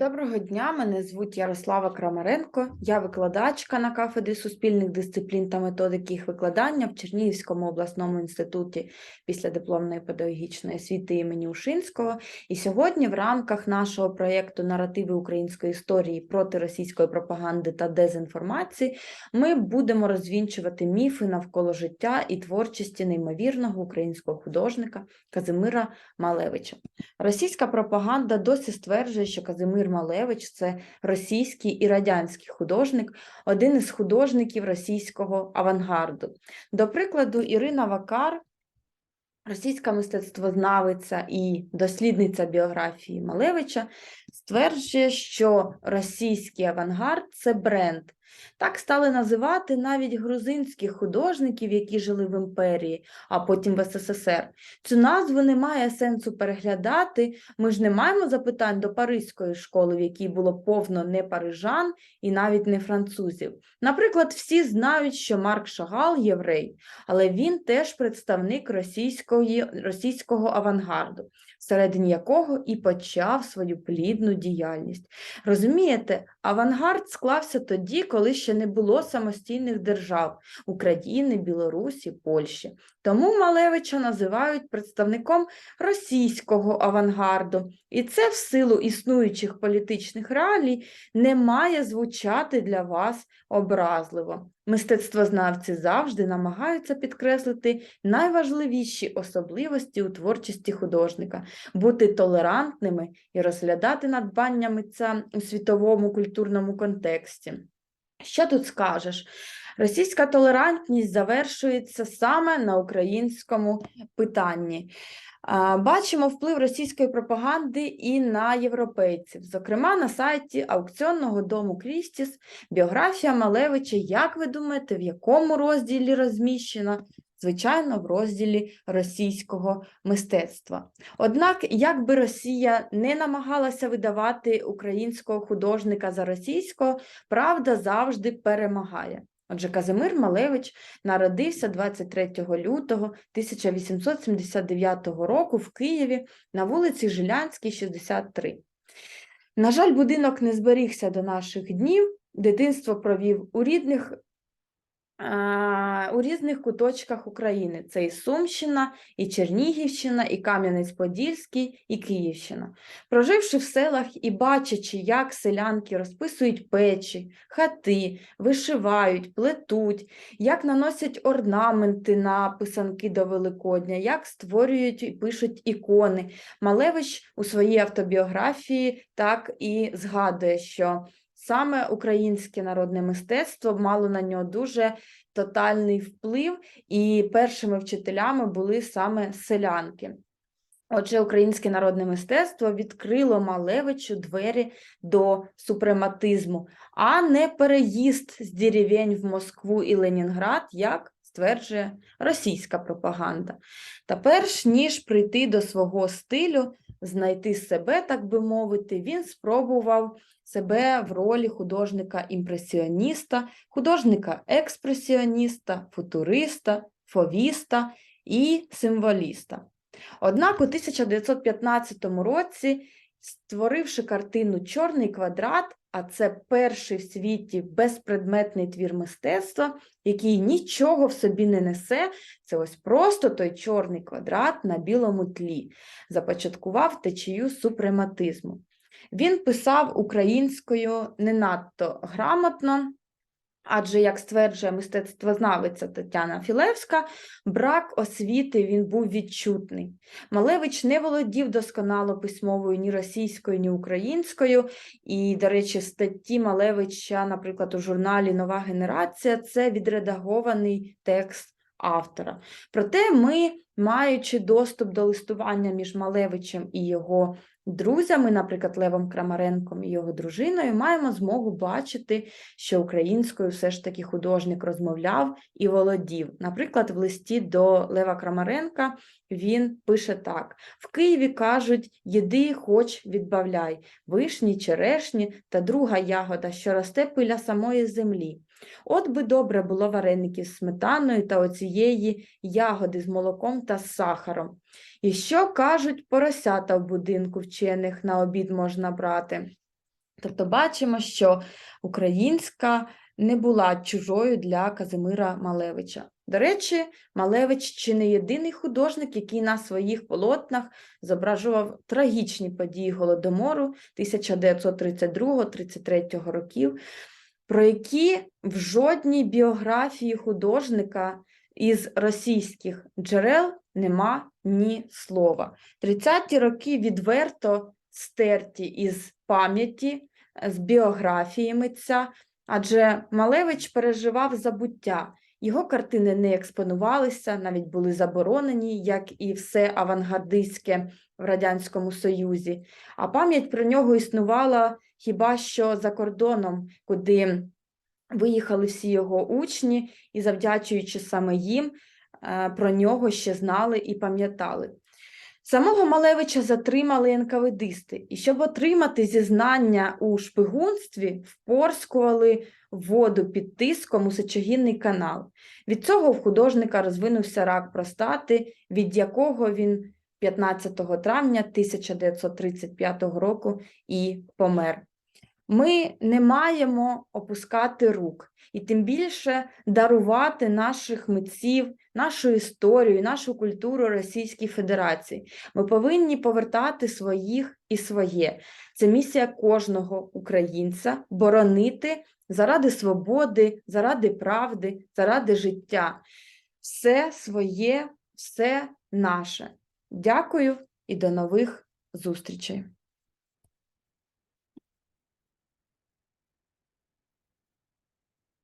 Доброго дня, мене звуть Ярослава Крамаренко. Я викладачка на кафедрі суспільних дисциплін та методики їх викладання в Чернігівському обласному інституті післядипломної педагогічної освіти імені Ушинського. І сьогодні в рамках нашого проєкту Наративи української історії проти російської пропаганди та дезінформації ми будемо розвінчувати міфи навколо життя і творчості неймовірного українського художника Казимира Малевича. Російська пропаганда досі стверджує, що Казимир Малевич це російський і радянський художник, один із художників російського авангарду. До прикладу, Ірина Вакар, російська мистецтвознавиця і дослідниця біографії Малевича, стверджує, що російський авангард це бренд. Так стали називати навіть грузинських художників, які жили в імперії, а потім в СССР. Цю назву немає сенсу переглядати. Ми ж не маємо запитань до паризької школи, в якій було повно не парижан і навіть не французів. Наприклад, всі знають, що Марк Шагал єврей, але він теж представник російської, російського авангарду, всередині якого і почав свою плідну діяльність. Розумієте, авангард склався тоді, коли ще не було самостійних держав України, Білорусі, Польщі. Тому Малевича називають представником російського авангарду, і це в силу існуючих політичних реалій не має звучати для вас образливо. Мистецтвознавці завжди намагаються підкреслити найважливіші особливості у творчості художника, бути толерантними і розглядати надбання митця у світовому культурному контексті. Що тут скажеш? Російська толерантність завершується саме на українському питанні. Бачимо вплив російської пропаганди і на європейців, зокрема на сайті аукціонного дому Крістіс біографія Малевича. Як ви думаєте, в якому розділі розміщена? Звичайно, в розділі російського мистецтва. Однак, як би Росія не намагалася видавати українського художника за російського, правда завжди перемагає. Отже, Казимир Малевич народився 23 лютого 1879 року в Києві на вулиці Жилянській, 63. На жаль, будинок не зберігся до наших днів. Дитинство провів у рідних у різних куточках України. Це і Сумщина, і Чернігівщина, і Кам'янець-Подільський, і Київщина. Проживши в селах і бачачи, як селянки розписують печі, хати, вишивають, плетуть, як наносять орнаменти на писанки до Великодня, як створюють і пишуть ікони. Малевич у своїй автобіографії так і згадує, що саме українське народне мистецтво мало на нього дуже тотальний вплив, і першими вчителями були саме селянки. Отже, українське народне мистецтво відкрило Малевичу двері до супрематизму, а не переїзд з деревень в Москву і Ленінград, як стверджує російська пропаганда. Та перш ніж прийти до свого стилю, знайти себе, так би мовити, він спробував себе в ролі художника-імпресіоніста, художника-експресіоніста, футуриста, фовіста і символіста. Однак у 1915 році, створивши картину Чорний квадрат, а це перший в світі безпредметний твір мистецтва, який нічого в собі не несе, це ось просто той чорний квадрат на білому тлі, започаткував течію супрематизму. Він писав українською не надто грамотно, адже, як стверджує мистецтвознавиця Тетяна Філевська, брак освіти він був відчутний. Малевич не володів досконало письмовою ні російською, ні українською. І, до речі, статті Малевича, наприклад, у журналі Нова генерація це відредагований текст автора. Проте ми, маючи доступ до листування між Малевичем і його друзями, наприклад, Левом Крамаренком і його дружиною, маємо змогу бачити, що українською все ж таки художник розмовляв і володів. Наприклад, в листі до Лева Крамаренка він пише так: в Києві кажуть, їди, хоч відбавляй, вишні, черешні та друга ягода, що росте пиля самої землі. От би добре було вареників з сметаною та оцієї ягоди з молоком та з сахаром. І що кажуть поросята в будинку вчених на обід можна брати? Тобто бачимо, що українська не була чужою для Казимира Малевича. До речі, Малевич чи не єдиний художник, який на своїх полотнах зображував трагічні події Голодомору 1932-33 років, про які в жодній біографії художника із російських джерел нема ні слова. 30-ті роки відверто стерті із пам'яті, з біографії митця, адже Малевич переживав забуття. Його картини не експонувалися, навіть були заборонені, як і все авангардистське в Радянському Союзі. А пам'ять про нього існувала хіба що за кордоном, куди виїхали всі його учні, і, завдячуючи саме їм, е, про нього ще знали і пам'ятали. Самого Малевича затримали НКВДисти, і щоб отримати зізнання у шпигунстві, впорскували воду під тиском у сечогінний канал. Від цього в художника розвинувся рак простати, від якого він 15 травня 1935 року і помер. Ми не маємо опускати рук і тим більше дарувати наших митців, нашу історію, нашу культуру Російській Федерації. Ми повинні повертати своїх і своє. Це місія кожного українця боронити заради свободи, заради правди, заради життя. Все своє, все наше. Дякую і до нових зустрічей.